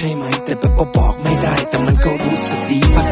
ใช่ไหม แต่แบบก็บอกไม่ได้ แต่มันก็รู้สึกดีปะ